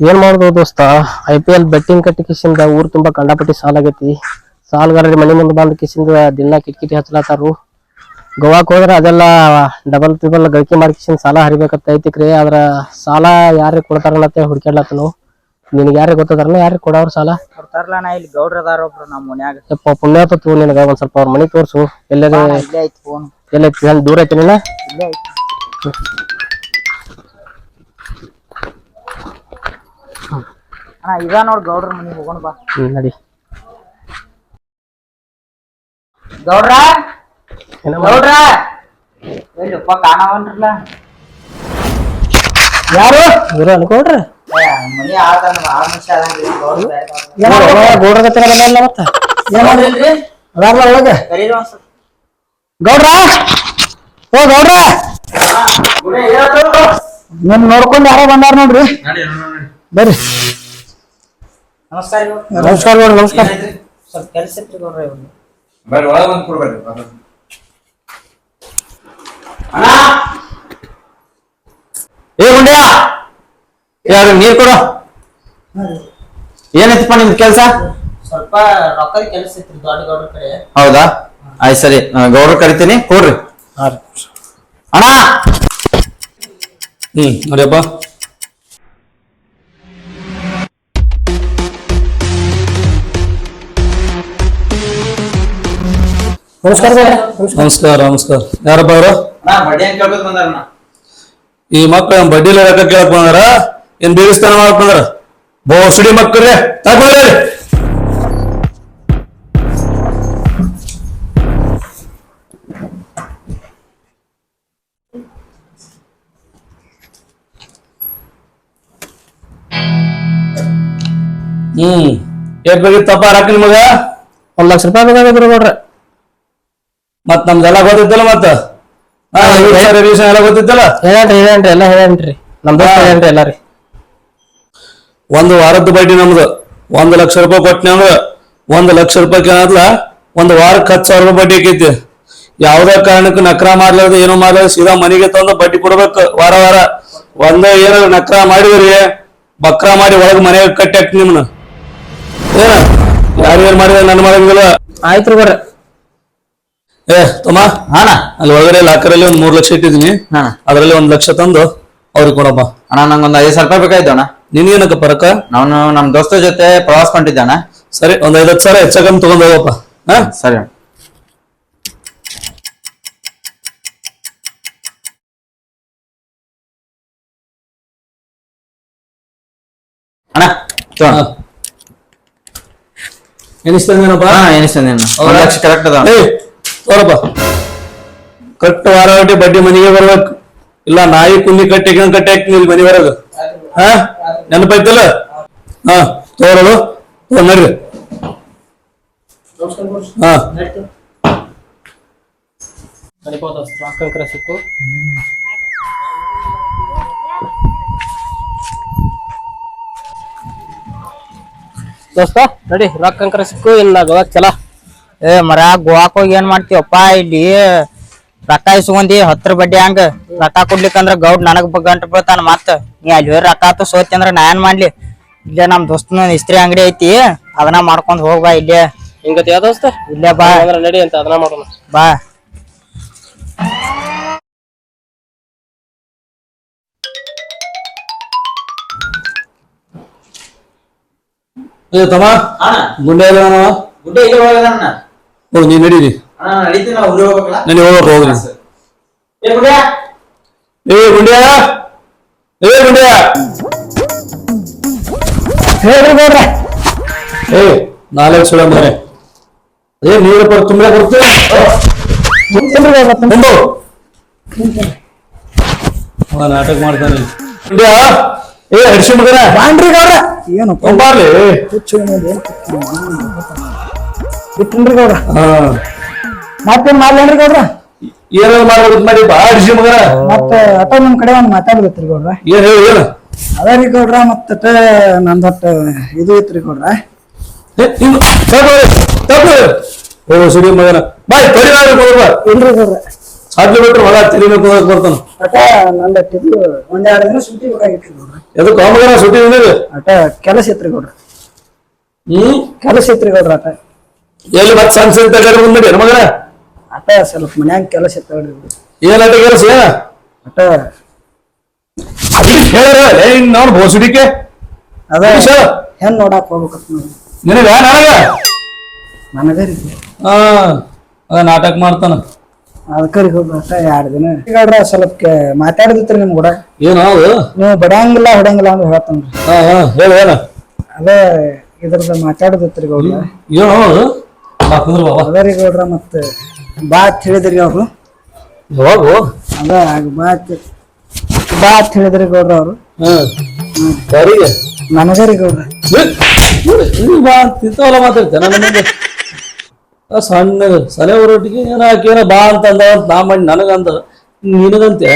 ಏನ್ ಮಾಡುದು ದೋಸ್ತ? ಐ ಪಿ ಎಲ್ ಬೆಟ್ಟಿಂಗ್ ಕಟ್ಟಿ ಕಿಸಿಂದ ಊರ್ ತುಂಬಾ ಕಂಡಾಪಟ್ಟಿ ಸಾಲ ಆಗೈತಿ ಸಾಲಗಾರರಿ ಮನೆ ಮುಂದೆ ಬಂದ್ ಕಿಸಿಂದ ದಿನ ಕಿಟಕಿಟಿ ಹಚ್ಚಲಾತಾರು ಗೋವಾಕ್ ಹೋದ್ರೆ ಅದೆಲ್ಲ ಡಬಲ್ ಟ್ರಿಬಲ್ ಗಳಿಕೆ ಮಾಡಿ ಕಿಸಿಂದ ಸಾಲ ಹರಿಬೇಕಂತ ಐತಿಕ್ರಿ ಅದ್ರ ಸಾಲ ಯಾರಿಗೆ ಕೊಡ್ತಾರ ಹುಡ್ಕ್ಯಾಡ್ಲತ್ತನು. ನಿನಗೆ ಯಾರಿಗೆ ಗೊತ್ತದಾರಲ್ಲ ಯಾರಿಗೆ ಕೊಡೋರು ಸಾಲ? ಕೊಡ್ತಾರಲ್ಲ ನಾ ಇಲ್ಲಿ ಗೌಡ್ರ ಅದಾರ ಒಬ್ರು ನಮ್ಮ ಮನ್ಯಾಗ. ಯಪ್ಪ ಪುಣ್ಯ ತೂ ನಿನಗ ಒಂದ್ ಸ್ವಲ್ಪ ಅವ್ರ ಮನೆ ತೋರ್ಸು. ಎಲ್ಲ ಇಲ್ಲೇ ಐತಿ ಫೋನ್. ಎಲ್ಲೈತಿ ಏನ್ ದೂರ ಐತಿ ನೀನ ಇಲ್ಲೇ ಐತಿ. ಅಣ್ಣ ಇದ ನೋಡ್ ಗೌಡ್ರ ಮನಿಗೆ ಹೋಗೋಣ ಬಾ. ಹ್ಮ್, ನಡಿ. ಗೌಡ್ರ? ಗೌಡ್ರ? ಎಲ್ಲಪ್ಪ ಕಾಣವನ್ರಲ್ಲ? ಯಾರು? ಇರೋ ಅನ್ಕೊಡ್ರಿ ಮನಿ ಅದಂಗ್ರಿ ಗೌಡ್ರ ಗೋಡ್ರಗತ್ತಿರ ಬಂದಲ್ಲ ಮತ್ತ? ನೋಡಿಲ್ರಿ ಅದಾರ್ಲ ಒಳಗೆ. ಕರೀರಿ ಒಂದ್ ಸ್ವಲ್ಪ. ಗೌಡ್ರ? ಓ ಗೌಡ್ರ? ನಿಮ್ ನೋಡ್ಕೊಂಡು ಯಾರೋ ಬಂದಾರ ನೋಡ್ರಿ. ಬರ್ರಿ. ನಮಸ್ಕಾರ ನೋಡಿ ನಮಸ್ಕಾರ ಗೌಡ್ರ ನಮಸ್ಕಾರ. ಸ್ವಲ್ಪ ಕೆಲ್ಸ ಇತ್ರಿ ನೋಡ್ರಿ ಇವ್ರು. ಬರ್ರಿ ಒಳಗೆ ಬಂದು ಕೊಡ್ಬೇಡ್ರಿ ಏ ಗುಂಡ್ಯ! ಯಾರು ನೀರ್ ಕೊಡು. ಏನೈತಪ್ಪ ನಿಮ್ದು ಕೆಲ್ಸ? ಸ್ವಲ್ಪ ರೊಕ್ಕದ ಕೆಲ್ಸ ಇತ್ರಿ ದೊಡ್ಡ ಗೌಡ್ರ ಕಡೆ. ಹೌದಾ? ಆಯ್ತು ಸರಿ ಗೌಡ್ರ ಕರಿತೀನಿ ಕೊಡ್ರಿ. ಅಣ್ಣ! ಹ್ಮ್ ನೋಡಿಯಪ್ಪ ನಮಸ್ಕಾರ ನಮಸ್ಕಾರ ನಮಸ್ಕಾರ. ಯಾರಪ್ಪ ಅವರು ಈ ಮಕ್ಕಳ ಬಡ್ಡಿ ರೊಕ್ಕ ಕೇಳಕ್ ಬಂದಾರ? ಏನ್ ದೇವಸ್ಥಾನ ಮಾಡಕ್ ಬಂದಾರ? ಬೋಸಡಿ ಮಕ್ಕಳ್ರೆ ತಗೊಳ್ಳಿ ಹ್ಮ್ ಏಟ್ ಬೇಕಿತ್ತಪ್ಪ ರೊಕ್ಕ ನಿಮಗ. ಒಂದ್ ಲಕ್ಷ ರೂಪಾಯಿ ಬೇಕಾಗಿದ್ರು ಗೌಡ್ರ. ಮತ್ ನಮ್ದೆಲ್ಲ ಗೊತ್ತಿದ್ದಲ್ಲ ಮತ್ತ? ಎಲ್ಲ ಗೊತ್ತಿದ್ದಲ್ಲ ಎಲ್ಲ ನಮ್ದು ಹೇಳ್ರಿ ಎಲ್ಲ ರೀ ಒಂದು ವಾರದ ಬಡ್ಡಿ ನಮ್ದು. ಒಂದು ಲಕ್ಷ ರೂಪಾಯಿ ಕೊಟ್ಟನೆ ಅಂದ್ರ ಒಂದು ಲಕ್ಷ ರೂಪಾಯಿ ಏನಾದ್ಲ ಒಂದು ವಾರಕ್ಕೆ ಹತ್ತು ಸಾವಿರ ರೂಪಾಯಿ ಬಡ್ಡಿ ಆಕೈತಿ. ಯಾವ್ದೇ ಕಾರಣಕ್ಕೂ ನಕ್ರ ಮಾಡ್ಲಾರ್ದು ಏನೋ ಮಾಡ್ಲಾರ್ದು ಸೀದಾ ಮನೆಗೆ ತಂದು ಬಡ್ಡಿ ಕೊಡ್ಬೇಕು ವಾರ ವಾರ. ಒಂದೇ ಏನೋ ನಕ್ರ ಮಾಡಿದ್ರಿ ಬಕ್ರ ಮಾಡಿ ಒಳಗ್ ಮನೆಗೆ ಕಟ್ಟಿ ಹಾಕ್ತಿ ನಿಮ್ನ. ಏನ? ಯಾರು ಏನ್ ಮಾಡಿದ್ರೆ ನನ್ನ ಮಾಡಂಗಿಲ್ಲ. ಆಯ್ತು ಗೌಡ್ರ ಏ ತಮ್ಮ? ಅಣ್ಣ. ಅಲ್ಲಿ ಒಳಗಡೆ ಲಾಕರಲ್ಲಿ ಒಂದ್ ಮೂರ್ ಲಕ್ಷ ಇಟ್ಟಿದ್ದೀನಿ. ಹಾ. ಅದ್ರಲ್ಲಿ ಒಂದ್ ಲಕ್ಷ ತಂದು ಅವ್ರಿಗೆ ಕೊಡಪ್ಪ. ಅಣ್ಣ ನಂಗೊಂದು ಐದು ಸಾವಿರ ರೂಪಾಯಿ ಬೇಕಾಯ್ತು ಅಣ್ಣ. ನಿನ್ಗೇನಕ್ಕ ಪರಕ? ನಾನು ನಮ್ಮ ದೋಸ್ತ ಜೊತೆ ಪ್ರವಾಸ ಹೊಂಟಿದ್ದೆ ಅಣ್ಣ. ಸರಿ ಒಂದ್ ಐದತ್ತು ಸಾವಿರ ಹೆಚ್ಚಾಗಮ್ ತಗೊಂಡ್ ಹೋಗಪ್ಪ. ಹಾ? ಸರಿ ಅಣ್ಣ. ಅಣ್ಣ ತಗೊಂಡ್. ಎನಿಸ್ತಂದೇನಪ್ಪ ಹಾ. ಎನಿಸ್ತಂದೆ ಅಣ್ಣ. ಒಂದು ಲಕ್ಷ ಕರೆಕ್ಟ್ ಅದ ಅಣ್ಣ. ಏಯ್ ತೋರಪ್ಪ. ಕಟ್ಟು ವಾರ ಹೊಟ್ಟಿ ಬಡ್ಡಿ ಮನೆಗೆ ಬರ್ಬೇಕು. ಇಲ್ಲ ನಾಯಿ ಕುಂದಿ ಕಟ್ಟಿ ಕಟ್ಟಿ ಹಾಕ್ತೀನಿ ಇಲ್ಲಿ ಮನೆ ಬರೋದು ಹಾ? ನೆನಪಾಯ್ತಲ್ಲ? ಹಾ ತೋರದು ನಡ್ರಿ. ಹಾ. ಸಿಕ್ಕು ದೋಸ್ತ, ನಡಿ ರೊಕ್ಕ ಕಂಕರ ಸಿಕ್ಕು ಇಲ್ಲ ಗೋವಾಕ್ ಚಲ. ಏ ಮರ ಗೋವಾಕ್ ಹೋಗಿ ಏನ್ ಮಾಡ್ತೀವಪ್ಪ ಇಲ್ಲಿ ರೊಕ್ಕ ಇಸ್ಕೊಂಡಿ ಹತ್ರ ಬಡ್ಡಿ ಹಂಗ. ರೊಕ್ಕ ಕೊಡ್ಲಿಕ್ಕಂದ್ರ ಗೌಡ್ ನನಗ್ ಗಂಟ ಬೀಳ್ತಾನ ಮತ್ತ. ನೀ ಅಲ್ಲಿ ಹೋಗಿ ರೊಕ್ಕ ಆತು ಸೋತಿ ಅಂದ್ರ ನಾ ಏನ್ ಮಾಡ್ಲಿ? ಇಲ್ಲೇ ನಮ್ ದೋಸ್ತನ ಇಸ್ತ್ರಿ ಅಂಗಡಿ ಐತಿ ಅದನ್ನ ಮಾಡ್ಕೊಂಡ್ ಹೋಗ್ಬಾ ಇಲ್ಲೇ. ಹಿಂಗತಿ ದೋಸ್ತ? ಇಲ್ಲೇ ಬಾ. ನಡಿ ಅಂತ ಅದನ್ನ ಮಾಡೋಣ. ಬಾ. ಏ ತಮ್ಮ ಗುಂಡೆ? ಗುಡ್ಡೆ ಇಲ್ಲ ಹೋಗದಣ್ಣ ಹೋಗ್ ನೀನ್ ನಡೀರಿ. ಅಣ್ಣ ಹೋಗಕ್ಕೆ ಹೋಗ್ರಿ. ಏ ಗುಂಡ್ಯಾ? ಏ ಗುಂಡ್ಯಾ? ಹೇಳ್ರಿ ಗೌಡ್ರ ಏ ನಾಲ್ಕು ಸುಳ ಮನೆ ಏ ನೀರು ಬರ್ ತುಂಬಾ ಬರ್ತೀವಿ ತುಂಬು ನಾಟಕ ಮಾಡ್ತಾನೆ. ಗುಂಡ್ಯಾ? ಏ ಹರ್ಷಿ ಮಗನ. ಬಾಂಡ್ರಿ ಗೌಡ್ರ ಏನು ತುಂಬಾರ್ಲಿ ಬಿಟ್ಟಿನ್ರಿ ಗೌಡ್ರ ಹಾ. ಮತ್ತೇನ್ ಮಾಡ್ಲೇನ್ರಿ ಗೌಡ್ರ ಏನಾದ್ರು ಮಾಡ್ಬೇಕು ಮಾಡಿ ಬಾ ಹರ್ಷಿ ಮಗನ. ಮತ್ತ ಅಟ ನಮ್ ಕಡೆ ಒಂದ್ ಮಾತಾಡ್ಬೇಕ್ರಿ ಗೌಡ್ರ ಏನ್ ಹೇಳು ಏನು ಅದ ರೀ ಗೌಡ್ರ ಮತ್ತ ನಂದೊಟ್ಟ ಇದು ಐತ್ರಿ ಗೌಡ್ರ. ಓ ಸುಡಿ ಮಗನ. ಬಾಯ್ ಪರಿಣಾಮ ಕೊಡ್ಬಾ ಇಲ್ರಿ ಗೌಡ್ರ ಸಾಧ್ಯ ಬಿಟ್ರೆ ಹೊಲ ತಿರಿಬೇಕು ಹೋಗಕ್ ಬರ್ತಾನ ಅಟ ನಂದು ಇದು ಒಂದ್ ಎರಡು ದಿನ ಸುಟ್ಟಿ ಬೇಕಾಗಿತ್ತು ಗೌಡ್ರ ಎದು ಕಾಮಗಾರ ಸುಟ್ಟಿ ಅಟ ಕೆಲಸ ಐತ್ರಿ ಗೌಡ್ರ ಹ್ಮ್? ಕೆಲಸ ಐತ್ರಿ ಗೌಡ್ರ ಅಟ ಎಲ್ಲಿ ಮತ್ ಸಣ್ಣ ಸಣ್ಣ ತಗಡೆ ಬಂದ್ಬಿಡಿ ಮಗಳ ಅಟ ಸ್ವಲ್ಪ ಮನ್ಯಾಗ ಕೆಲಸ ಇತ್ತು ಗೌಡ್ರಿ ಏನಾಟ ಕೆಲಸ? ಹೇಳಿರ? ಹಿಂಗ್ ನಾವು ಬೋಸುಡಿಕೆ. ಅದ. ಹೆಣ್ ನೋಡಾಕ್ ಹೋಗ್ಬೇಕತ್ ನಿನಗ ನನಗ ನನಗ ರೀ. ಹಾ ಅದ ನಾಟಕ ಮಾಡ್ತಾನ. ಅದಕ್ಕರಿ ಗೌಡ್ರ ಅಟ ಎರಡು ದಿನ. ಈಗಾಡ್ರ ಸ್ವಲ್ಪ ಮಾತಾಡಿದ್ರಿ ನಿಮ್ ಕೂಡ. ಏನು ಅದು? ನೀವು ಬಡಂಗಿಲ್ಲ ಹೊಡಂಗಿಲ್ಲ ಅಂತ ಹೇಳ್ತಾನ್ರಿ ಹಾ ಹಾ ಹೇಳು ಹೇಳ. ಅದೇ ಇದ್ರದ ಮಾತಾಡಿದ್ರಿ ಗೌಡ ಏನು ಅದು ಬಾ ಕುಂದ್ರ ಬಾಬಾ ಅದ ರೀ ಗೌಡ್ರ ಮತ್ತೆ ಬಾತ್ ಹೇಳಿದ್ರಿ ಅವರು. ಯಾವಾಗು? ಅದ ಬಾತ್ ಬಾತ್ ಹೇಳಿದ್ರಿ ಗೌಡ್ರ ಅವರು. ಹಾ. ಯಾರಿಗೆ? ನನಗ ರೀ ಗೌಡ್ರ ಬಾ ತಿಂತವಲ್ಲ ಮಾತಾಡ್ತೇನೆ ನನ್ನ ಮುಂದೆ ಆ ಸಣ್ಣ ಸಲೆ ಹೊರಟಿಗೆ ಏನ ಆಕೇನ ಬಾ ಅಂತ ಅಂದ ಅಂತ ನಾ ಮಾಡಿ ನನಗಂದ ನಿನಗಂತೆ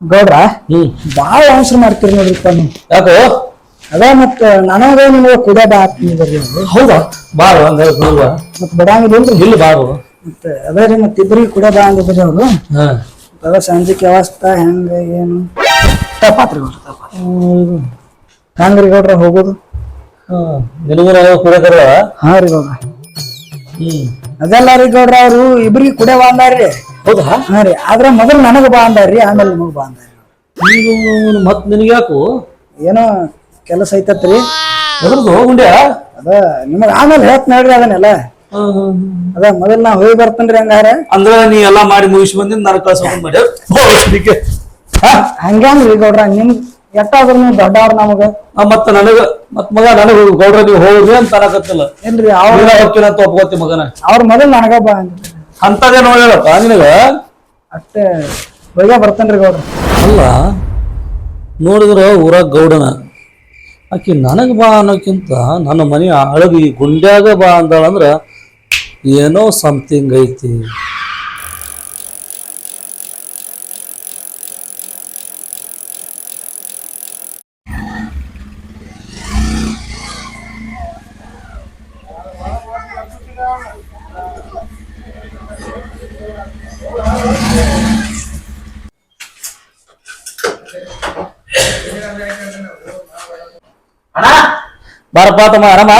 ಗೌಡ್ರ ಹ್ಮ್. ಬಾಳ ಅವಸರ ಮಾಡ್ತೀರಿ ನೋಡ್ರಿಪ್ಪ ನೀವು ಯಾಕೋ? ಅದ ಮತ್ತ ನನಗೆ ನಿಮಗೆ ಕೂಡ ಬಾ ಅಂತಿದ್ರಿ ಅವ್ರು ಹೌದಾ? ಬಾರು ಅಂದ್ರೆ ಬಾ ಮತ್ತ ಬಡಂಗಿಲ್ಲ ಇಲ್ಲಿ ಬಾರು ಮತ್ತೆ ಅದೇ ರೀ ಮತ್ತೆ ಬಾ ಅಂದಿದ್ರಿ ಅವ್ರು. ಹಾ. ಅದ ಸಂಜೆಗೆ ವ್ಯವಸ್ಥೆ ಹೆಂಗ ಏನು? ತಪ್ಪಾತ್ ಹೆಂಗ್ರಿ ಗೌಡ್ರ ಹೋಗೋದು? ಹಾ ನಿನಗೂ ನನಗೂ ಕೂಡ ಕರವ ಹಾ ರೀ ಗೌಡ್ರ. ಹ್ಮ್. ಅದೆಲ್ಲ ರೀ ಗೌಡ್ರ ಅವ್ರು ಇಬ್ರಿಗೆ ಕೂಡ ಬಾ ಅಂದಾರ್ರಿ ಹೌದಾ? ಹಾ ರೀ ಆದ್ರ ಮೊದಲು ನನಗ ಬಾ ಅಂದಾರ್ರಿ ಆಮೇಲೆ ನಿಮಗ್ ಬಾ ಅಂದಾರ್ರಿ ಈಗ ಮತ್ ನಿನಗೆ ಯಾಕು ಏನೋ ಕೆಲಸ ಐತತ್ರಿ. ಅದ್ರದ್ದು ಹೋಗುಂಡ್ಯ ಅದ ನಿಮಗ ಆಮೇಲೆ ಹೇಳ್ತ ನೋಡ್ರಿ ಅದನ್ನೆಲ್ಲ. ಅದ ಮೊದಲ್ ನಾ ಹೋಗಿ ಬರ್ತನ್ರಿ ಹಂಗಾರ. ಅಂದ್ರೆ ನೀ ಎಲ್ಲ ಮಾಡಿ ಮುಗಿಸಿ ಬಂದಿದ್ ನಾನು ಕಳ್ಸೋಕೊಂಡ್ ಮಾಡಿ ಹಂಗ್ಯಾಂಗ್ರಿ ಗೌಡ್ರ ನಿಮ್ ಎಟ್ಟಾದ್ರು ನೀವು ದೊಡ್ಡವ್ರ ನಮಗ. ಮತ್ತ ನನಗ ಮತ್ ಮಗ ನನಗ ಗೌಡ್ರ ನೀವು ಹೋಗ್ರಿ ಅಂತ ಅನ್ನಕತ್ತಿಲ್ಲ. ಏನ್ರಿ ಅವ್ರ ಹೋಗ್ತೀನಿ ಅಂತ ಒಪ್ಕೋತಿ ಮಗನ. ಅವ್ರ ಮೊದಲ್ ನನಗ ಬಾ ಅಂತದೇ ನೋಡಪ್ಪ ನಿನಗ. ಅಷ್ಟೇ ಹೋಗ ಬರ್ತನ್ರಿ ಗೌಡ್ರ. ಅಲ್ಲ ನೋಡಿದ್ರ ಊರಾಗ ಗೌಡನ. ಆಕಿ ನನಗೆ ಬಾ ಅನ್ನೋಕ್ಕಿಂತ ನನ್ನ ಮನೆ ಹಳದಿ ಗುಂಡ್ಯಾಗ ಬಾ ಅಂದಾಳಂದ್ರ ಏನೋ ಸಮಥಿಂಗ್ ಐತಿ. ಬಾರಪ್ಪ ತಮ್ಮ ಆರಾಮ?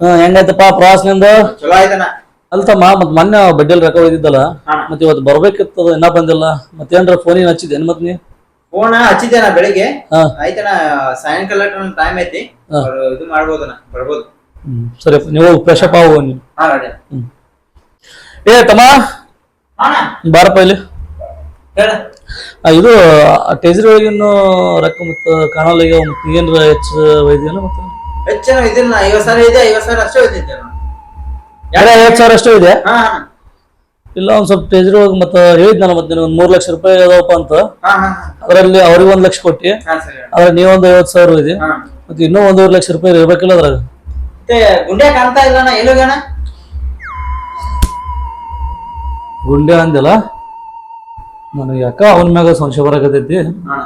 ಹ್ಮ್ ಹೆಂಗೈತಪ್ಪ ಪ್ರವಾಸ ನಿಂದು? ಚಲೋ ಆಯ್ತಣ್ಣ. ಅಲ್ತಮ್ಮ ಮತ್ ಮೊನ್ನೆ ಬಡ್ಡಿಯಲ್ಲಿ ರೊಕ್ಕ ಒಯ್ದಿದ್ದಲ್ಲ. ಮತ್ ಇವತ್ತು ಬರ್ಬೇಕಿತ್ತು ಇನ್ನ ಬಂದಿಲ್ಲ. ಮತ್ತೇನ್ರ ಫೋನಿಗೆ ಹಚ್ಚಿದ್ದೇನ್ ಮತ್ ನೀ? ಫೋನ್ ಹಚ್ಚಿದ್ದೇನ ಬೆಳಿಗ್ಗೆ. ಹಾ. ಆಯ್ತಣ್ಣ ಸಾಯಂಕಾಲ ಟೈಮ್ ಐತಿ. ಇದು ಮಾಡ್ಬೋದಣ್ಣ ಬರ್ಬೋದು. ಹ್ಮ್ ಸರಿ ನೀವು ಫ್ರೆಶ್ ಅಪ್ ಆಗು ನೀವು ಹಾ ರೆಡಿ ಏ ತಮ್ಮ ಬಾರಪ್ಪ ಇಲ್ಲಿ. ಹೇಳ. ಇದು ಟೇಜರಿ ಒಳಗಿನ್ನು ರೊಕ್ಕ ಮತ್ತು ಕಾಣಲ್ಲ ಈಗ ಮತ್ತೆ ಏನ್ರ ಹೆಚ್ಚು ಒಯ್ದೇನು ಮತ್ತೆ? ಹೆಚ್ಚಿನ ಇದಿಲ್ಲ ಐವತ್ತು ಸಾವಿರ ಇದೆ ಐವತ್ತು ಸಾವಿರ ಅಷ್ಟೇ ಹೋಯ್ತಿದ್ದೆ ನಾನು ಐವತ್ತು ಸಾವಿರ ಅಷ್ಟೇ ಇದೆ? ಹಾ ಇಲ್ಲ ಒಂದ್ ಸ್ವಲ್ಪ ಟೇಜರಿ ಒಳಗೆ ಮತ್ತೆ ಹೇಳಿದ್ನಲ್ಲ ಮತ್ತೆ ಒಂದು ಮೂರ್ ಲಕ್ಷ ರೂಪಾಯಿ ಅದಾವಪ್ಪ ಅಂತ. ಹಾ ಹಾ ಅದರಲ್ಲಿ ಅವ್ರಿಗೆ ಒಂದ್ ಲಕ್ಷ ಕೊಟ್ಟಿ ಹಾ ಸರಿ ಒಂದು ಆದ್ರೆ ನೀವೊಂದು ಐವತ್ತು ಸಾವಿರ ಇದೆ. ಹಾ. ಮತ್ತೆ ಇನ್ನೂ ಒಂದೂವರೆ ಲಕ್ಷ ರೂಪಾಯಿ ಇರ್ಬೇಕಿಲ್ಲ ಅದ್ರಾಗ? ಮತ್ತೆ ಗುಂಡೆ ಕಾಣ್ತಾ ಇಲ್ಲ ಅಣ್ಣ ಎಲ್ಲೋಗ್ಯಾನ ಗುಂಡೆ ಅಂದಿಲ್ಲ ನನಗೆ ಯಾಕ ಅವನ ಮ್ಯಾಗ ಸಂಶಯ ಬರಕತೈತಿ ಹಾ.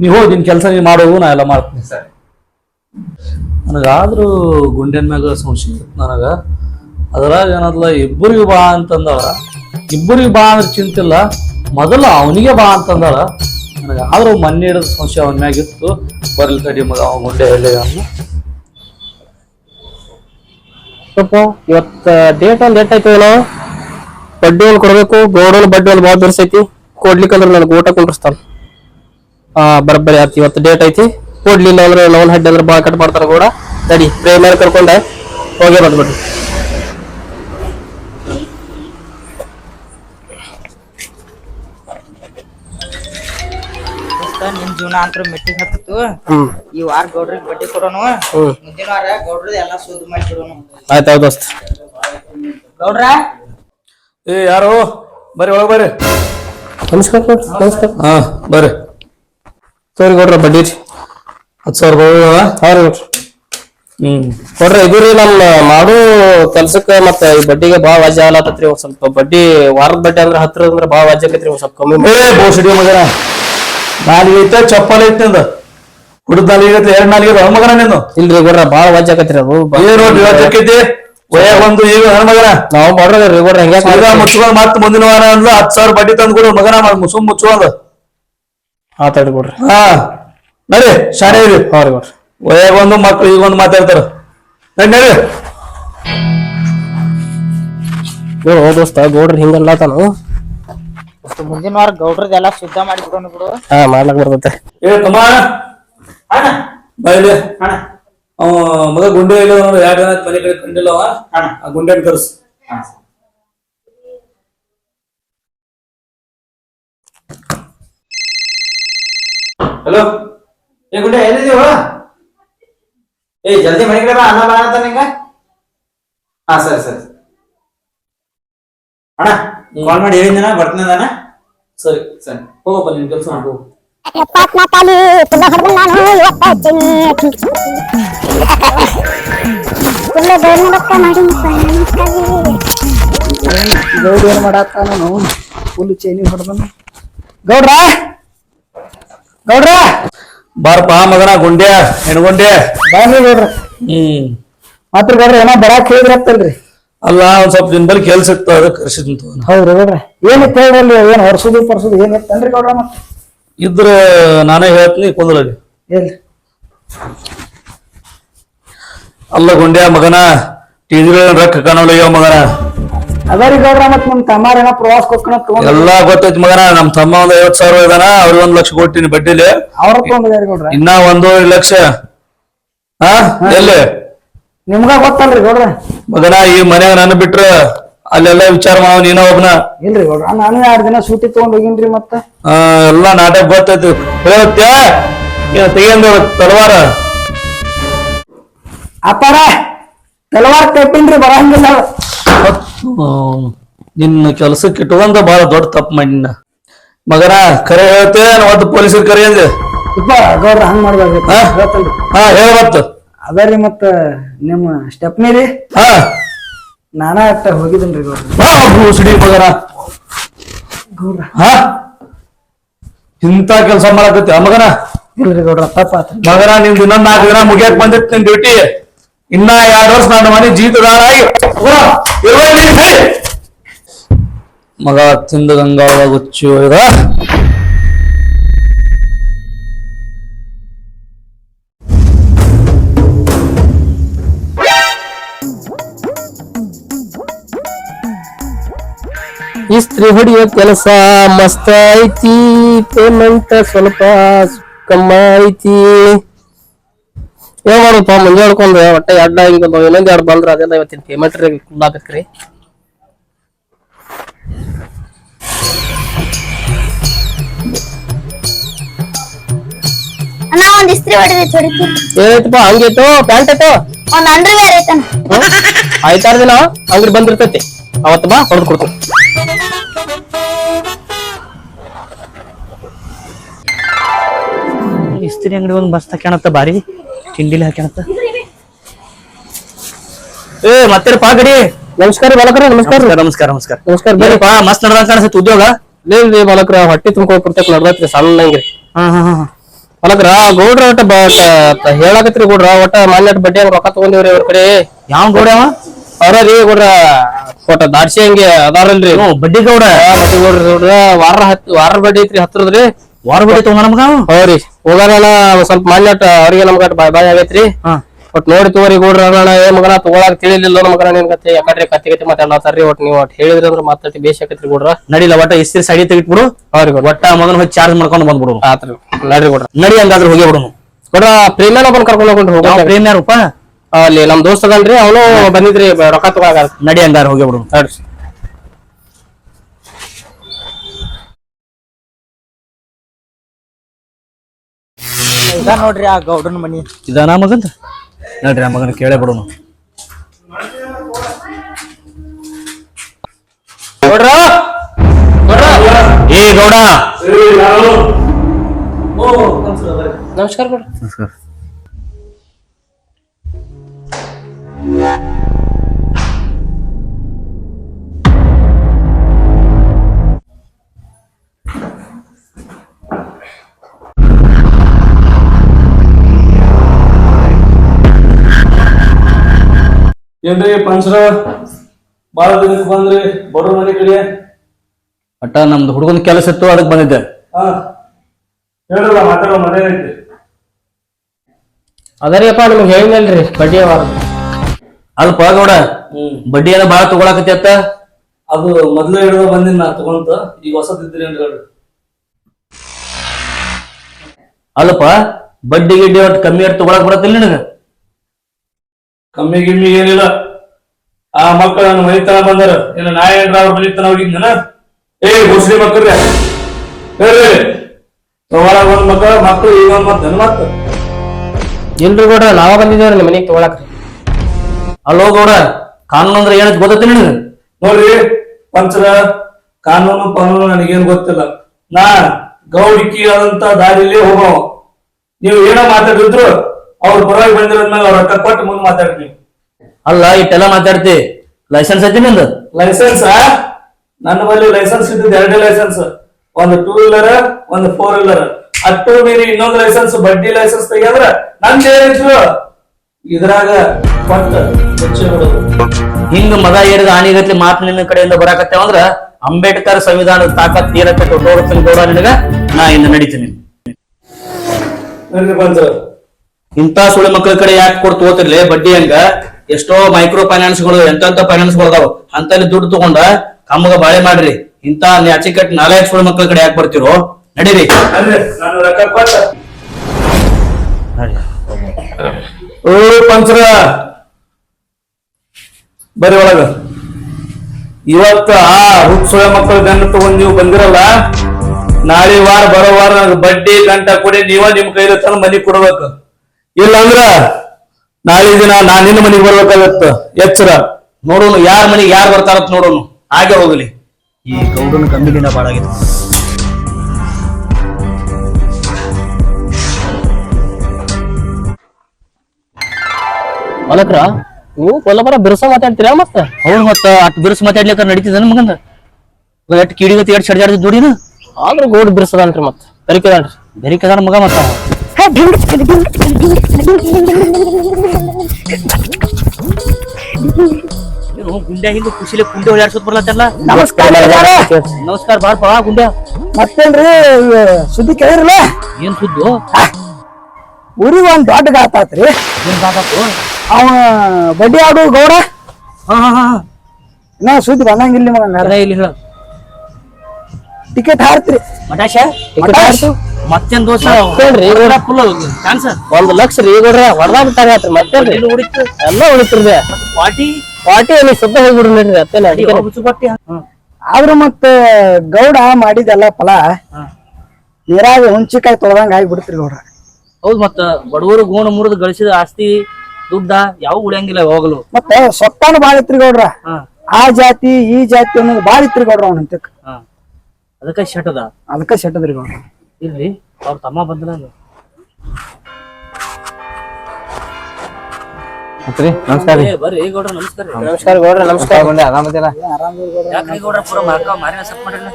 ನೀ ಹೋಗಿ ನಿನ್ ಕೆಲಸ ನೀ ಮಾಡೋದು ನಾ ಎಲ್ಲ ಮಾಡ್ತೀನಿ. ಸರಿ. ನನಗಾದ್ರೂ ಗುಂಡಿನ ಮ್ಯಾಗ ಸಂಶಯ ನನಗ. ಅದ್ರಾಗ ಏನದ್ಲ ಇಬ್ಬರಿಗೆ ಬಾ ಅಂತಂದವರ ಇಬ್ಬರಿಗೆ ಬಾ ಅಂದ್ರೆ ಚಿಂತಿಲ್ಲ. ಮೊದಲು ಅವನಿಗೆ ಬಾ ಅಂತಂದಾರ ನನಗೆ ಆದ್ರೂ ಮೊನ್ನೆ ಹಿಡಿದ ಸಂಶಯ ಅವನ ಮ್ಯಾಗ ಇತ್ತು. ಬರ್ಲಿ ಕಡಿ ಮಗ ಅವ ಗುಂಡೆ ಹೇಳಿ ಅವನು ಸ್ವಲ್ಪ ಇವತ್ತ ಡೇಟ್ ಒಂದ್ ಡೇಟ್ ಆಯ್ತು ಏನೋ ಬಡ್ಡಿ ಒಂದು ಕೊಡ್ಬೇಕು ಗೌಡಲ್ ಬಡ್ಡಿ ಒಂದು ಭಾಳ ಬಿರ್ಸೈತಿ ಕೊಡ್ಲಿಕ್ಕಂದ್ರೆ ನನಗೆ ಊಟ ಕುಂಡ್ರಸ್ತಾನ. ಹಾ ಬರಬ್ಬರಿ ಆಯ್ತು ಇವತ್ತು ಡೇಟ್ ಐತಿ. ಕೊಡ್ಲಿಲ್ಲ ಅಂದ್ರೆ ಲೋನ್ ಹೆಡ್ ಅಂದ್ರೆ ಭಾಳ ಕಟ್ ಮಾಡ್ತಾರೆ ಕೂಡ ತಡಿ ಪ್ರೇಮರ್ ಕರ್ಕೊಂಡೆ ಹೋಗೇ ಬಂದ್ಬಿಡ್ರಿ ನಿಮ್ ನಿನ್ ಜೀವನ ಅಂತ ಮೆಟ್ಟಿಗೆ ಹತ್ತಿತ್ತು. ಈ ವಾರ ಗೌಡ್ರಿಗೆ ಬಡ್ಡಿ ಕೊಡೋನು. ಮುಂದಿನ ವಾರ ಗೌಡ್ರದ್ ಎಲ್ಲಾ ಶುದ್ಧ ಮಾಡಿ ಕೊಡೋನು ಆಯ್ತಾವ್ ದೋಸ್ತ್. ಗೌಡ್ರ? ಏ ಯಾರು? ಬರ್ರಿ ಒಳಗೆ ಬರ್ರಿ. ನಮಸ್ಕಾರ ಗೌಡ್ರ, ನಮಸ್ಕಾರ. ಹಾ ಬರ್ರಿ. ಸರಿ ಕೊಡ್ರಿ ಬಡ್ಡಿ. ಹತ್ತು ಸಾವಿರ ರೂಪಾಯಿ? ಹಾ ರೀ. ಹ್ಮ್. ಕೊಡ್ರಿ ಇದು ರೀ ನಮ್ಮ ಮಾಡೋ ಕೆಲ್ಸಕ್ಕೆ ಮತ್ತೆ ಈ ಬಡ್ಡಿಗೆ ಭಾಳ ವಾಜ್ಯ ಆಗಲತ್ತತ್ರಿ. ಒಂದ್ ಸ್ವಲ್ಪ ಬಡ್ಡಿ ವಾರದ ಬಡ್ಡಿ ಅಂದ್ರೆ ಹತ್ರ ಅಂದ್ರೆ ಭಾಳ ವಾಜ್ಯ ಆಕೈತ್ರಿ ಒಂದ್ ಸ್ವಲ್ಪ ಕಮ್ಮಿ ಮಾಡಿ. ಏ ಬೋಸಡಿ ಮಗನ. ನಾಲ್ಗೆ ಐತೆ ಚಪ್ಪಲ್ ಐತೆ ನಿಂದ. ಕುಡಿದ ನಾಲಿಗೆ ಐತೆ ಎರಡ್ ನಾಲ್ಗೆ ಮಗನ ನಿಂದು. ಇಲ್ರಿ ಕೊಡ್ರ ಭಾಳ ವಾಜ್ಯ ಆಕತ್ರಿ ಅದು. ಏನ್ ಏನು ಇವತ್ತು ಆಕೈತಿ? ವಯಾಗ ಒಂದು ಈಗ ನನ್ನ ಮಗನ? ನಾವು ಹೆಂಗ್ಯಾಕ್ ಈಗ ಮಾಡ್ತೀರಿ? ಮುಚ್ಕೊಂಡ್ ಮತ್ ಮುಂದಿನ ವಾರ ಅಂದ್ರೆ ಹತ್ ಸಾವಿರ ಬಡ್ಡಿ ತಂದ್ ಕೊಡು ಮಗನ ಸುಮ್ ಮುಚ್ಕೊಂಡ್. ಆತಾಡಿ ಬಿಡ್ರಿ ಹಾ ನಡಿ ಶಾಣೆ ಇರಿ. ಹಾ ರೀ ಗೌಡ್ರಿ ವಯಾಗ ಒಂದು ಮಕ್ಳು ಈಗ ಒಂದು ಮಾತಾಡ್ತಾರ. ನಡಿ ನಡಿ. ನೋಡು ದೋಸ್ತ ಗೌಡ್ರಿ ಹಿಂಗಲ್ಲ ತಾನು ಮುಂದಿನ ವಾರ ಗೌಡ್ರದೆಲ್ಲ ಶುದ್ಧ ಮಾಡಿ ಬಿಡೋಣ ಬಿಡು. ಹಾ ಮಾಡ್ಲಕ್ ಬರ್ತೈತೆ. ಏ ತಮ್ಮ ಬಾಯ್ಲಿ ಅಣ್ಣ. ಅವ ಮಗ ಗುಂಡೆ ಇಲ್ಲ ನೋಡು ಎರಡು ಜನ ಮನೆ ಕಡೆ ಕಂಡಿಲ್ಲವ ಆ ಗುಂಡೆನ್ ಕರ್ಸ್. ಹಾ. ಹಲೋ? ಏ ಗುಂಡೆ ಎಲ್ಲಿದೀವ ಏ ಜಲ್ದಿ ಮನೆ ಕಡೆ ಬಾ ಅಣ್ಣ ಬಾ ಅಂತ ನಿಂಗ? ಹಾ ಸರಿ ಸರಿ. ಅಣ್ಣ ಕಾಲ್ ಮಾಡಿ ಹೇಳಿದ್ದೀನ ಬರ್ತೀನಿ ಅಣ್ಣ ಸರಿ. ಸರಿ. ಹೋಗಪ್ಪ ನಿನ್ ಕೆಲಸ ಹೋಗು. ಎಪ್ಪತ್ನ ತಾಲಿ ಪುಲ್ಲ ಹೊಡೆದು ನಾನು ಇವತ್ತ ಹಚ್ಚೀನಿ. ಪುಲ್ಲ ಬೇರೆ ರೊಕ್ಕ ಮಾಡಿ ಗೌಡ ಏನ್ ಮಾಡಾಕ ನಾನು? ಫುಲ್ ಚೈನಿ ಹೊಡೆದನು. ಗೌಡ್ರ? ಗೌಡ್ರ? ಬಾರಪ್ಪ ಮಗನ ಗುಂಡೆ ಹೆಣ್ಗುಂಡ್ಯ ಬಾರಿ ಗೌಡ್ರ. ಹ್ಮ್. ಮಾತ್ರ ಗೌಡ್ರ ಏನೋ ಬರಾಕ್ ಹೇಳಿದ್ರತ್ತಲ್ರಿ ಅಲ್ಲ ಒಂದ್ ಸ್ವಲ್ಪ ದಿನದಲ್ಲಿ ಕೆಲ್ಸ ಇತ್ತು ಅದಕ್ಕೆ ಕರ್ಸಿದ್ ಹೌದ್ರಿ ಗೌಡ್ರ. ಏನಿತ್ತು ಹೇಳ್ರಿ ಏನ್ ಹೊರಸುದು ಪರ್ಸುದು ಏನಿತ್ತನ್ರಿ ಗೌಡ್ರ ಮತ್ತ? ಇದ್ರ ನಾನೇ ಹೇಳ್ತೀನಿ ಕುಂದ್ರಲ್ಲಿ ಅಲ್ಲ ಗುಂಡ್ಯ ಮಗನ ಟಿವಿ ರೊಕ್ಕ ಕಾಣೋಲ್ಲ ಮಗನ? ಅದರಿ ಗೌಡ್ರ ಮತ್ ನಿಮ್ ತಗೊಂಡ್ ಎಲ್ಲಾ ಗೊತ್ತೈತಿ ಮಗನ ನಮ್ ತಮ್ಮ ಒಂದ್ ಐವತ್ ಸಾವಿರ ಇದಾನ ಅವ್ರಿಗೆ ಒಂದ್ ಲಕ್ಷ ಕೊಟ್ಟಿನಿ ಬಡ್ಡಿಲಿ. ಅವ್ರ ತಗೊಂಡಿದಾರಿ ಗೌಡ್ರ? ಇನ್ನ ಒಂದೂವರೆ ಲಕ್ಷ. ಹಾ ಎಲ್ಲಿ? ನಿಮ್ಗ ಗೊತ್ತಲ್ರಿ ಗೌಡ್ರ? ಮಗನ ಈ ಮನ್ಯಾಗ ನನ್ನ ಬಿಟ್ರ ಅಲ್ಲೆಲ್ಲ ವಿಚಾರ ಮಾಡ ನೀನ ಒಬ್ನ. ಇಲ್ರಿ ಗೌಡ್ರ ನಾನು ಎರಡ್ ದಿನ ಸೂಟಿ ತಗೊಂಡ್ ಹೋಗಿನ್ರಿ ಮತ್ತ. ಆ, ಎಲ್ಲಾ ನಾಟಕ ಗೊತ್ತೈತಿ. ಹೇಳುತ್ತೆ ತೆಗಿಯಂದ ತಲವಾರ. ಅಪ್ಪಾರ ತಲವಾರ ಕಟ್ಟಿನ್ರಿ ಬರಂಗಿಲ್ಲ. ನಿನ್ನ ಕೆಲಸಕ್ಕೆ ಇಟ್ಕೊಂಡ ಬಹಳ ದೊಡ್ಡ ತಪ್ಪು ನಿನ್ನ ಮಗನ ಕರೆ ಹೇಳ್ತೆ ಒಂದು ಪೊಲೀಸರು ಕರೆ ಅಂದೆ. ಇಪ್ಪ ಗೌಡ್ರ ಹಂಗ್ ಮಾಡ್ಬೇಡ್ರಿ. ಹಾ? ಹೇಳ್ತಲ್ರಿ ಹಾ ಹೇಳ್ಬತ್ತು ಅದಾರಿ ಮತ್ತ ನಿಮ್ಮ ಸ್ಟೆಪ್ನಿ ರೀ ಹಾ. ನಾನಾ ಅಟ್ಟ ಹೋಗಿದ್ದೇನ್ರಿ ಸಿಡಿ ಮಗನ ಗೌಡ್ರ. ಹಾ? ಇಂತ ಕೆಲಸ ಮಾಡಕತ್ತಿ ಆ ಮಗನ? ಇಲ್ರಿ ಗೌಡ್ರ ತಪ್ಪಾತ್ರಿ ಮಗನ ನಿಮ್ದು ಇನ್ನೊಂದ್ ನಾಲ್ಕು ದಿನ ಮುಗಿಯಕ್ ಬಂದಿತ್ತು ನಿನ್ ಡ್ಯೂಟಿ. ಇನ್ನ ಎರಡು ವರ್ಷ ನನ್ನ ಮನೆ ಜೀತದಾರ ಆಗಿ ಹೋಗ್ರ, ಇರುವ ಇಲ್ಲಿ. ನಡಿ. ಮಗ ತಿಂದ ಗಂಗಾಳ ಗುಚ್ಚು ಇದ ಇಸ್ತ್ರಿ ಹೊಡಿಯೋ ಕೆಲಸ ಮಸ್ತ ಐತಿ. ಪೇಮೆಂಟ್ ಸ್ವಲ್ಪ ಕಮ್ಮ ಐತಿ. ಏನ್ ಮಾಡುದಪ್ಪ ಮುಂಜಾನೆ ಹೇಳ್ಕೊಂಡು ಒಟ್ಟ ಅಡ್ಡ ಹಿಂಗ ಇನ್ನೊಂದ್ ಎರಡು ಬಂದ್ರ ಅದೆಲ್ಲ ಇವತ್ತಿನ ಪೇಮೆಂಟ್ ಫುಲ್ ಆಗತ್ರಿ ಅಣ್ಣ ಒಂದ್ ಇಸ್ತ್ರಿ ಹೊಡೆದಿ ಹೊಡಿತಿ ಏನೈತಪ್ಪ ಹಂಗೈತು ಪ್ಯಾಂಟ್ ಐತೋ ಒಂದ್ ಅಂಡರ್ವೇರ್ ಐತಣ್ಣ. ಆಯ್ತಾರ ದಿನ ಅಂಗಡಿ ಬಂದಿರ್ತೈತಿ. ಅವತ್ತು ಬಾ ಹೊಡೆದು ಕೊಡ್ತೀನಿ. ಇಸ್ತ್ರಿ ಅಂಗಡಿ ಒಂದು ಮಸ್ತ್ ಹಾಕ್ಯಾಣತ್ತ ಬಾರಿ ತಿಂಡಿಲಿ ಹಾಕ್ಯಾಣತ್ತ ಏ ಮತ್ತೆ ಪಾ ಗಡಿ? ನಮಸ್ಕಾರ ಬಾಲಕರ ನಮಸ್ಕಾರ. ನಮಸ್ಕಾರ ನಮಸ್ಕಾರ ನಮಸ್ಕಾರ. ಬರ್ರಿ ಮಸ್ತ್ ನಡ್ದ ಕಾಣಿಸುತ್ತೆ ಉದ್ಯೋಗ? ಲೇ ಬಾಲಕರ ಹೊಟ್ಟಿ ತುಂಬ್ಕೊ ಕೊಡ್ತಕ್ ನಡ್ದೈತ್ರಿ ಸಣ್ಣಂಗ್ರಿ ಹಾ ಹಾ ಹಾ ಬಾಲಕರ ಗೌಡ್ರ ಒಟ್ಟ ಹೇಳಾಕತ್ರಿ ಗೌಡ್ರ ಒಟ್ಟ ಮಾನ್ಯ ಬಡ್ಡಿ ರೊಕ್ಕ ತಗೊಂಡಿವ್ರಿ ಅವ್ರ ಕಡೆ. ಯಾವ ಗೌಡ ಅವ? ಅವ್ರ ರೀ ಗೌಡ್ರ ಒಟ್ಟ ದಾಡ್ಸಿ ಹಂಗೆ ಅದಾರಲ್ರಿ. ಬಡ್ಡಿ ಗೌಡ ಬಡ್ಡಿ ಗೌಡ್ರ ವಾರ ಹತ್ ವಾರ ಬಡ್ಡಿ ಐತ್ರಿ ಹತ್ರದ್ರಿ. ವಾರ ಬಡ್ಡಿ ತಗೊಂಡ ನಮ್ಗ ಅವ? ಹೌದ್ರಿ ಸ್ವಲ್ಪ ಮಾನ್ಯ ಅವ್ರಿಗೆ ನಮ್ಗ ಬಾಯ್ ಬಾಯ್ ಆಗೈತ್ರಿ. ಒಟ್ ನೋಡಿ ತಗೋರಿ ಗೌಡ್ರ ಅಣ್ಣ ಏ ಮಗನ ತಗೊಳಕ್ ತಿಳಿಲಿಲ್ಲ ಮಗನ ನಿನ್ ಕತೆ ಯಾಕಡ್ರಿ ಕತ್ತಿ ಕತ್ತಿ ಮಾತಾಡ್ಲಾತಾರ್ರಿ ಒಟ್ ನೀವು ಒಟ್ ಹೇಳಿದ್ರ ಅಂದ್ರೆ ಮಾತಾಡಿ ಬೇಷ್ ಆಕೈತ್ರಿ ಗೌಡ್ರ. ನಡಿಲ್ಲ ಒಟ್ಟ ಇಸ್ತ್ರಿ ಸೈಡಿ ತೆಗಿಟ್ಬಿಡು. ಅವ್ರಿಗೆ ಒಟ್ಟ ಮಗನ ಹೋಗಿ ಚಾರ್ಜ್ ಮಾಡ್ಕೊಂಡು ಬಂದ್ಬಿಡು. ಆತ್ರಿ. ನಡ್ರಿ ಗೌಡ್ರ. ನಡಿ ಹಂಗಾದ್ರೆ ಹೋಗಿ ಬಿಡೋನು ಗೌಡ್ರ ಪ್ರೀಮಿಯರ್ ಒಬ್ಬನ್ ಕರ್ಕೊಂಡು ಹೋಗ್ರಿ ಯಾವ ಪ್ರೀಮಿಯರ್ ಅಲ್ಲಿ ನಮ್ ದೋಸ್ತ ಅದನ್ರಿ ಅವನು ಬಂದಿದ್ರಿ ರೊಕ್ಕ ತಗೊಳಕ ನಡಿ ಹಂಗಾರ ಹೋಗಿ ಬಿಡೋನು ನಡ್ರಿ. ಇದ ನೋಡ್ರಿ ಆ ಗೌಡನ ಮನಿ. ಇದಾನ ಮಗನ್ ನೋಡ್ರಿ ಆ ಮಗನ ಕೇಳೇ ಬಿಡೋನು. ಗೌಡ್ರ? ಏ ಗೌಡ. ನಮಸ್ಕಾರ ಗೌಡ್ರ. ಏನ್ರಿ ಪಂಚರ? ಬಾಳ ದಿನಕ್ಕೆ ಬಂದ್ರಿ? ಬರೋ ಮನೆ ಕಡೆ? ಅಟ್ಟ ನಮ್ದು ಹುಡುಗನ ಕೆಲಸ ಇತ್ತು ಅದಕ್ಕೆ ಬಂದಿದ್ದೆ. ಹಾ. ಹೇಳ್ರಲ್ಲ ಮಾತಾಡೋ ಮನೆ ಐತಿ ಅದರಿಯಪ್ಪ ನಿಮ್ಗೆ ಹೇಳಿನಲ್ರಿ ಬಡ್ಡಿ ವ್ಯವಹಾರ ಅಲ್ಪ ನೋಡ ಬಡ್ಡಿ ಏನೋ ಬಾಳ ತಗೊಳಕತ್ತಿ ಅತ್ತ? ಅದು ಮೊದ್ಲು ಹಿಡಿದ ಬಂದಿನ ನಾ ತಗೊಂತ ಈಗ ಹೊಸದಿದ್ರಿ ಅಂತ ಹೇಳ್ರಿ ಅಲ್ಪ ಬಡ್ಡಿ ಗಿಡ್ಡಿ ಒಟ್ಟು ಕಮ್ಮಿ ಇಟ್ಟು ತಗೊಳಕ್ ಬರತ್ತಿಲ್ಲ ನಿನಗ? ಕಮ್ಮಿ ಗಿಮ್ಮಿ ಏನಿಲ್ಲ. ಆ ಮಕ್ಕಳು ನನ್ನ ಮನಿತನ ಬಂದಾರ. ಏನ ನಾ ಏನ್ರ ಅವ್ರ ಮನಿತನ ಹೋಗಿದ್ನ ಏ ಮುಸ್ಲಿ ಮಕ್ಕಳ್ರೆ ಹೇಳ್ರಿ ಒಳಗ ಒಂದ್ ಮಕ್ಕಳ ಮಕ್ಕಳು ಈಗ ಮತ್ತ ಮತ್ತ ಇಲ್ರಿ ಗೌಡ್ರ ನಾವ ಬಂದಿದ್ದೇವ್ರಿ ನಿಮ್ಮ ಮನೆಗೆ ತಗೊಳಕ್ರಿ ಅಲ್ಲೋ ಗೌಡ ಕಾನೂನು ಅಂದ್ರೆ ಏನಂತ ಗೊತ್ತೈತಿ ನಿನಗ? ನೋಡ್ರಿ ಪಂಚರ ಕಾನೂನು ಕಾನೂನು ನನಗೇನ್ ಗೊತ್ತಿಲ್ಲ. ನಾ ಗೌಡಿಕಿ ಆದಂತ ದಾರಿಲಿ ಹೋಗೋ ನೀವು ಏನೋ ಮಾತಾಡಿದ್ರು ಅವ್ರ ಪರವಾಗಿ ಬಂದಿರೋದ್ಮೇಲೆ ಅವ್ರ ರೊಕ್ಕ ಕೊಟ್ಟು ಮುಂದೆ ಮಾತಾಡ್ತೀನಿ. ಅಲ್ಲ ಇಟ್ಟೆಲ್ಲ ಮಾತಾಡ್ತಿ. ಲೈಸೆನ್ಸ್ ಐತಿ ನಿಂದು? ಲೈಸೆನ್ಸ್ ನನ್ನ ಬಳಿ ಲೈಸೆನ್ಸ್ ಇದ್ದದ್ದು ಎರಡೇ ಲೈಸೆನ್ಸ್ ಒಂದು ಟೂ ವೀಲರ್ ಒಂದು ಫೋರ್ ವೀಲರ್ ಅಟ್ಟು ಮೀರಿ ಇನ್ನೊಂದು ಲೈಸೆನ್ಸ್ ಬಡ್ಡಿ ಲೈಸೆನ್ಸ್ ತೆಗೆದ್ರ ನಂದು ಏನಿದ್ರು ಇದ್ರಾಗ ಕೊಟ್ಟು ಮುಚ್ಚಿ ಬಿಡೋದು ಹಿಂಗ ಮದ ಏರಿದ ಆಣಿಗತ್ಲಿ ಮಾತು ನಿನ್ನ ಕಡೆಯಿಂದ ಬರಾಕತ್ತೇವ ಅಂದ್ರ ಅಂಬೇಡ್ಕರ್ ಸಂವಿಧಾನದ ತಾಕತ್ ಏನಕ್ಕೆ ಹೋಗುತ್ತೀನಿ ಗೌಡ ನಿನಗ ನಾ ಇನ್ನು ನಡೀತೀನಿ. ಇಂತ ಸುಳಿ ಮಕ್ಕಳ ಕಡೆ ಯಾಕೆ ಕೊಡ್ತು ಹೋತಿರ್ಲಿ ಬಡ್ಡಿ ಹಂಗ? ಎಷ್ಟೋ ಮೈಕ್ರೋ ಫೈನಾನ್ಸ್ಗಳು ಎಂತೆಂತ ಫೈನಾನ್ಸ್ಗಳು ಅದಾವ. ಅಂತಲ್ಲಿ ದುಡ್ಡು ತಗೊಂಡ ಕಮ್ಮಗ ಬಾಳೆ ಮಾಡ್ರಿ. ಇಂತ ಕಟ್ಟಿ ನಾಲ್ಕು ಸುಳಿ ಮಕ್ಕಳ ಕಡೆ ಯಾಕೆ ಬರ್ತಿರೋ? ನಡೀರಿ. ಓ ಪಂಚರ. ಬರ್ರಿ ಒಳಗ. ಇವತ್ತ ಆ ಹುಚ್ಚುಳ ಮಕ್ಕಳ ಗಂಡ ತಗೊಂಡ್ ನೀವು ಬಂದಿರಲ್ಲ? ನಾಳೆ ವಾರ ಬರೋ ವಾರ ಬಡ್ಡಿ ಗಂಟ ಕೊಡಿ ನೀವ ನಿಮ್ ಕೈಲಿ ತಂದು ಮನಿ ಕೊಡ್ಬೇಕು. ಇಲ್ಲ ಅಂದ್ರ ನಾಳೆ ದಿನ ನಾನು ನಿನ್ನ ಮನೆಗೆ ಬರ್ಬೇಕಾಗತ್ತ. ಎಚ್ಚರ. ನೋಡೋನು ಯಾರ ಮನೆಗೆ ಯಾರು ಬರ್ತಾರತ್ ನೋಡೋನು. ಹಾಗೆ ಹೋಗಲಿ. ಈ ಗೌಡನ ಕಮ್ಮಿಗಿನ ಬಾಳಾಗಿದೆ ಮಲಕ್ರ ನೀವು ಕೊಲ್ಲಬರ ಬಿರುಸ ಮಾತಾಡ್ತೀರಾ ಮತ್ತ? ಅವ್ನು ಮತ್ತ ಅಟ್ ಬಿರುಸು ಮಾತಾಡ್ಲಿಕ್ಕ ನಡೀತಿದ ಮಗಂದ ಎಟ್ ಕಿಡಿಗತಿ ಎಟ್ ಸಡ್ಜಾಡ್ತಿ ದುಡಿನ ಆದ್ರೂ ಗೋಡ್ ಬಿರ್ಸದನ್ರಿ ಮತ್ತ ಕರಿಕದನ್ರಿ ಬೆರಿಕದ ಮಗ ಮತ್ತ. ಗುಂಡ್ಯಾ ಹಿಂಗ ಖುಷಿಲೆ ಕುಂಡೆ ಹೊಡ್ಯಾಡ್ಸೋದ್ ಬರ್ಲತ್ತಲ್ಲ? ನಮಸ್ಕಾರ. ನಮಸ್ಕಾರ ಬಾರ್ಪ ಗುಂಡ್ಯಾ. ಮತ್ತೇನ್ರಿ ಸುದ್ದಿ ಕೇಳಿರಲ್ಲ? ಏನ್ ಸುದ್ದು? ಊರಿಗೆ ಒಂದ್ ದೊಡ್ಡ ಗಾತ ಆತ್ರಿ. ಏನ್ ಬಾಕತ್ತು ಅವ ಬಡ್ಡಿ ಆಡು ಗೌಡ? ಹಾ ಹಾ ಹಾ ನಾ ಸುದ್ದಿ ಬಂದಂಗಿಲ್ಲ ನಿಮಗ ಇಲ್ಲ ಇಲ್ಲಿ ಹೇಳ ಟಿಕೆಟ್ ಹಾರ್ತ್ರಿ. ಮಟಾಶ? ಮಟಾಶ್. ಮತ್ತೇನ್ ದೋಷ ಮತ್ತೇನ್ರಿ? ಫುಲ್ ಕ್ಯಾನ್ಸರ್ ಒಂದ್ ಲಕ್ಷ ರೀ ಗೌಡ್ರ ಹೊಡೆದ ಮತ್ತೇನ್ರಿ ಉಳಿತು ಎಲ್ಲ ಉಳಿತಿರ್ದೆ ಪಾಟಿ ಪಾಟಿ ಅಲ್ಲಿ ಸುದ್ದ ಹೋಗ್ಬಿಡ್ರಿ ನೋಡ್ರಿ ಅತ್ತೇನ ಅಡಿ ಹುಚ್ಚು ಬಟ್ಟೆ ಆದ್ರೂ ಮತ್ತ ಗೌಡ ಮಾಡಿದೆಲ್ಲ ಫಲ ನೀರಾಗ ಹುಂಚಿಕಾಯಿ ತೊಳ್ದಂಗ ಆಗಿ ಗೌಡ. ಗೌಡ್ರ ಹೌದ್ ಮತ್ತ ಬಡವರು ಗೋಣ ಮುರಿದು ಗಳಿಸಿದ ಆಸ್ತಿ ದುಡ್ಡ ಯಾವ ಉಳಿಯಂಗಿಲ್ಲ ಹೋಗಲು ಮತ್ತ ಸೊತ್ತಾನು ಬಾಳ ಇತ್ರಿ ಗೌಡ್ರ. ಆ ಜಾತಿ ಈ ಜಾತಿ ಅನ್ನೋದು ಬಾಳ ಇತ್ರಿ ಗೌಡ್ರ ಅವನ ಅಂತಕ್ ಹಾ. ಅದಕ್ಕ ಶಟದ ಅದಕ್ಕ ಶಟದ್ರಿ ಗೌಡ್ರ. ಇರ್ಲಿ ಅವ್ರ ತಮ್ಮ ಬಂದಿಲ್ಲ ಅಲ್ಲ. ನಮಸ್ಕಾರ ಏ, ಬರ್ರಿ ಗೌಡ್ರ ನಮಸ್ಕಾರ ನಮಸ್ಕಾರ ಗೌಡ್ರ ನಮಸ್ಕಾರ. ಬಂದೆ ಆರಾಮದಿಲ್ಲ ಯಾಕ್ರಿ ಗೌಡ್ರ ಪೂರ ಮಾರ್ಕ ಮಾರಿನ ಸಪ್ ಮಾಡಿಲ್ಲ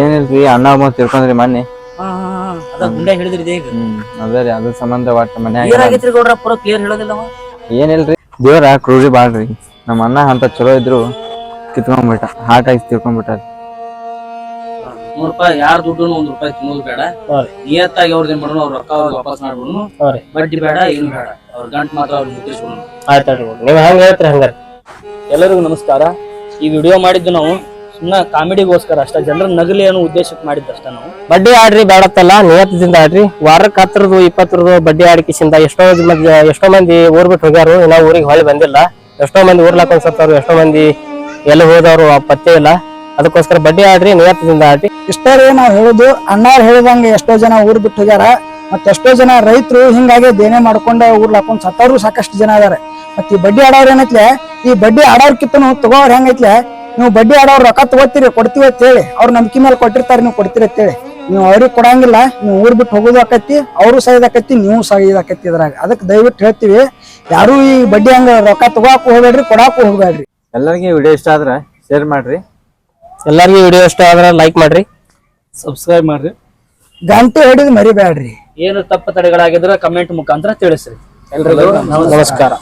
ಏನಿಲ್ರಿ ಅಣ್ಣ ಅಮ್ಮ ತಿರ್ಕೊಂಡ್ರಿ ಮೊನ್ನೆ. ಹಾ ಹಾ ಹಾ ಅದ ಗುಂಡೆ ಹಿಡಿದ್ರಿ ಈಗ. ಹ್ಮ್ ಅದೇ ರೀ ಅದ್ರ ಸಂಬಂಧ ಒಟ್ಟ ಮನ್ಯಾಗ ಕ್ಲಿಯರ್ ಗೌಡ್ರ ಪೂರ ಕ್ಲಿಯರ್ ಹೇಳೋದಿಲ್ಲ ಅವ. ಏನಿಲ್ರಿ ದೇವ್ರ ಕ್ರೂರಿ ಬಾಳ್ರಿ. ನಮ್ಮ ಅಣ್ಣ ಅಂತ ಚಲೋ ಇದ್ರು ಕಿತ್ಕೊಂಡ್ಬಿಟ್ಟ ಹಾಟ್ ಆಗಿ ತಿರ್ಕೊಂಡ್ಬಿಟ್ಟ ನೂರ್ ರೂಪಾಯಿ ಯಾರ ದುಡ್ಡು ಒಂದ್ ರೂಪಾಯಿ ತಿನ್ನೋದು ಬೇಡ. ನಿಯತ್ತಾಗಿ ಅವ್ರದ್ದು ಏನ್ ಮಾಡೋಣ ಅವ್ರ ರೊಕ್ಕ ಅವ್ರಿಗೆ ವಾಪಸ್ ಮಾಡ್ಬಿಡೋಣ ಬಡ್ಡಿ ಬೇಡ ಏನು ಬೇಡ. ಅವ್ರ ಗಂಟ್ ಮಾತ್ರ ಅವ್ರಿಗೆ ಮುಟ್ಟಿಸ್ಬಿಡೋಣ ನೀವ್ ಹೆಂಗ್ ಹೇಳ್ತೀರಿ ಹಂಗಾರ ಎಲ್ಲರಿಗೂ ನಮಸ್ಕಾರ. ಈ ವಿಡಿಯೋ ಮಾಡಿದ್ದು ನಾವು ಸುಮ್ಮನೆ ಕಾಮಿಡಿಗೋಸ್ಕರ ಅಷ್ಟೇ ಜನರ ನಗಲಿ ಅನ್ನೋ ಉದ್ದೇಶಕ್ಕೆ ಮಾಡಿದ್ದಷ್ಟ ಅಷ್ಟೇ ನಾವು. ಬಡ್ಡಿ ಆಡ್ರಿ ಬೇಡತ್ತಲ್ಲ ನಿಯತ್ತದಿಂದ ಆಡ್ರಿ. ವಾರಕ್ಕೆ ಹತ್ತರದು ಇಪ್ಪತ್ತರದು ಬಡ್ಡಿ ಆಡಿಕಿಸಿಂದ ಎಷ್ಟೋ ಮಂದಿ ಎಷ್ಟೋ ಮಂದಿ ಊರ್ ಬಿಟ್ಟು ಹೋಗ್ಯಾರು ಇನ್ನ ಊರಿಗೆ ಹೊಳ್ಳಿ ಬಂದಿಲ್ಲ. ಎಷ್ಟೋ ಮಂದಿ ಊರ್ಲಾಕ್ ಅನ್ಸತ್ತವ್ರು ಎಷ್ಟೋ ಮಂದಿ ಎಲ್ಲಿ ಹೋದವ್ರು ಪತ್ತೆ ಇಲ್ಲ. ಅದಕ್ಕೋಸ್ಕರ ಬಡ್ಡಿ ಆಡ್ರಿ ನಿಯತ್ತದಿಂದ ಆಡ್ರಿ. ಇಷ್ಟೇ ರೀ ನಾವ್ ಹೇಳುದು ಅಣ್ಣಾರ್ ಹೇಳಿದಂಗೆ ಎಷ್ಟೋ ಜನ ಊರ್ ಬಿಟ್ಟು ಹೋಗ್ಯಾರ ಮತ್ತ ಎಷ್ಟೋ ಜನ ರೈತರು ಹಿಂಗಾಗಿ ದೇನೆ ಮಾಡ್ಕೊಂಡ ಊರ್ ಹಾಕೊಂಡ್ ಸತ್ತವ್ರು ಸಾಕಷ್ಟು ಜನ ಅದಾರೆ. ಮತ್ತೆ ಈ ಬಡ್ಡಿ ಆಡೋರ್ ಏನೈತ್ಲೆ ಈ ಬಡ್ಡಿ ಆಡೋರ್ಕಿತ್ತನು ತಗೋರ್ ಹೆಂಗೈತ್ಲೆ ನೀವು ಬಡ್ಡಿ ಆಡೋರ್ ರೊಕ್ಕ ತಗೋತೀರಿ ಕೊಡ್ತೀವಿ ಅಂತ ಹೇಳಿ ಅವ್ರ ನಂಬಿಕೆ ಮೇಲೆ ಕೊಟ್ಟಿರ್ತಾರ ನೀವು ಕೊಡ್ತೀರಿ ಅಂತ ಹೇಳಿ. ನೀವು ಅವ್ರಿಗೆ ಕೊಡಂಗಿಲ್ಲ ನೀವು ಊರ್ ಬಿಟ್ಟು ಹೋಗೋದು ಆಕತಿ ಅವರು ಸಾಯ್ದಾಕತಿ ನೀವು ಸಾಯ್ದಾಕತಿ ಇದ್ರಾಗ. ಅದಕ್ಕೆ ದಯವಿಟ್ಟು ಹೇಳ್ತೀವಿ ಯಾರು ಈ ಬಡ್ಡಿ ಹಂಗ ರೊಕ್ಕ ತಗೋಕು ಹೋಗ್ಬೇಡ್ರಿ ಕೊಡಾಕು ಹೋಗ್ಬೇಡ್ರಿ. ಎಲ್ಲರಿಗೂ ವಿಡಿಯೋ ಇಷ್ಟ ಆದ್ರೆ ಶೇರ್ ಮಾಡ್ರಿ. ಎಲ್ಲಾರ್ಗಿ ವಿಡಿಯೋ ಇಷ್ಟ ಆದ್ರೆ ಲೈಕ್ ಮಾಡ್ರಿ. ಸಬ್ಸ್ಕ್ರೈಬ್ ಮಾಡ್ರಿ. ಗಂಟೆ ಹೊಡಿದ್ ಮರಿಬೇಡ್ರಿ. ಏನು ತಪ್ಪು ತಡೆಗಳಾಗಿದ್ರೆ ಕಮೆಂಟ್ ಮುಖಾಂತರ ತಿಳಿಸ್ರಿ. ಎಲ್ರಿಗೂ ನಮಸ್ಕಾರ.